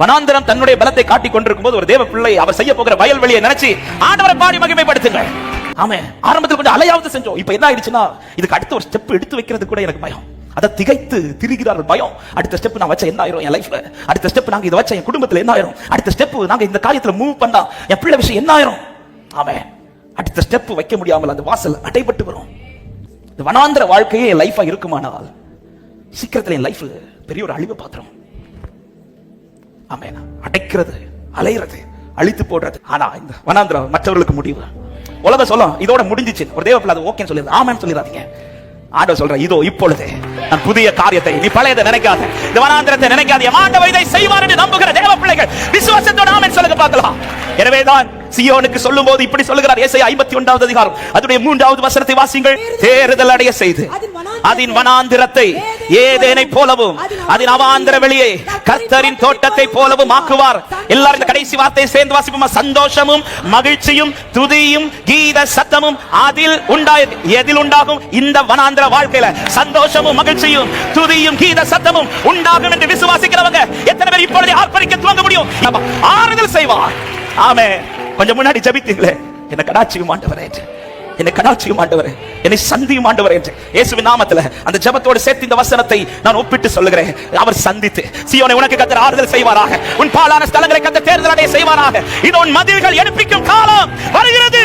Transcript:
வனாந்திரம் தன்னுடைய பலத்தை காட்டிக் கொண்டிருக்கும் போது ஒரு தேவ பிள்ளை அவர் செய்ய போகிற வயல்வெளியை நினைச்சு ஆண்டவரை பாடி மகிமைப்படுத்துங்க ஆமே. ஆரம்பத்தில் கொஞ்சம் அலையாவது செஞ்சோம். இப்ப என்ன ஆயிடுச்சுன்னா இதுக்கு அடுத்த ஒரு ஸ்டெப் எடுத்து வைக்கிறது கூட எனக்கு பயம். அதை திகைத்து திரிகிறார்கள் பயம். அடுத்த ஸ்டெப் நான் வச்சா என்ன ஆயிரும் என் லைஃப்ல அடுத்த ஸ்டெப் நாங்க இதை வச்ச என் குடும்பத்துல என்ன ஆயிரும்? அடுத்த ஸ்டெப் நாங்க இந்த காரியத்துல மூவ் பண்ணா என் பிள்ளை விஷயம் என்ன ஆயிரும்? ஆமே. அடுத்த ஸ்டெப் வைக்க முடியாமல் அந்த வாசல் அடைபட்டு வரும். இந்த வனாந்திர வாழ்க்கையே என் லைஃபா இருக்குமானால் சீக்கிரத்துல என் லைஃப் பெரிய ஒரு அழிவு பாத்திரம். ஆமென். அடைக்கிறது அலையிறது அழித்து போடுறது. ஆனா இந்த வனாந்திரம் மற்றவர்களுக்கு முடிவு. உலகம் சொல்லும் இதோட முடிஞ்சிச்சு. ஒரு தேவப்பிள்ளை அது ஓகேன்னு சொல்லிடுது. ஆமென்னு சொல்லிடாதீங்க. ஆண்டவர் சொல்ற இதோ இப்பொழுது நான் புதிய காரியத்தை நீ பழையதை நினைக்காத. இந்த வனாந்திரத்தை நினைக்காத. என் ஆண்டவர் இதை செய்வார் என்று நம்புகிற தேவ பிள்ளைகள் விசுவாசத்தோட ஆமென் சொல்லுங்க பார்க்கலாம். எனவேதான் சியோனுக்கு சொல்லும் போது இப்படி சொல்லுகிறார். ஏசாயா ஐம்பத்தி ஒன்றாவது அதிகாரம். அதனுடைய மூன்றாவது வசனத்தை வாசிங்கள் தேறுதல் அடைய செய்து அதன் வனாந்திரத்தை ஏதேனை போலவும் அதன் அவாந்திர வெளியே கர்த்தரின் தோட்டத்தை போலவும் ஆக்குவார். எல்லாரும் இந்த கடைசி வார்த்தையை சேர்ந்து வாசிப்போமா? சந்தோஷமும் மகிழ்ச்சியும் துதியும் கீத சத்தமும் அதில் உண்டாய் எதில் உண்டாகும்? இந்த வனாந்திர வாழ்க்கையில. சந்தோஷமும் மகிழ்ச்சியும் துதியும் கீத சத்தமும் உண்டாகும் என்று விசுவாசிக்கிறவங்க எத்தனை பேர் இப்பொழுது ஆர்ப்பரிக்க துவங்க முடியும்? நம்ம ஆறுதல் செய்வார். ஆமே கொஞ்சம் முன்னாடி ஜபித்தீங்களே. என்ன கடாட்சியும் ஆண்டவரே. என்னை கடாட்சியும் ஆண்டவர். என்னை சந்தியும் ஆண்டவர் என்று இயேசுவின் நாமத்துல அந்த ஜெபத்தோடு சேர்த்து இந்த வசனத்தை நான் ஒப்பிட்டு சொல்லுகிறேன். அவர் சந்தித்து சியோனை உனக்கு கத்தர் ஆறுதல் செய்வாராக. உன் பாலான ஸ்தலங்களை கத்த தேர்தல் அடைய செய்வாராக. இது உன் மதில்கள் எடுப்பிக்கும் காலம் வருகிறது.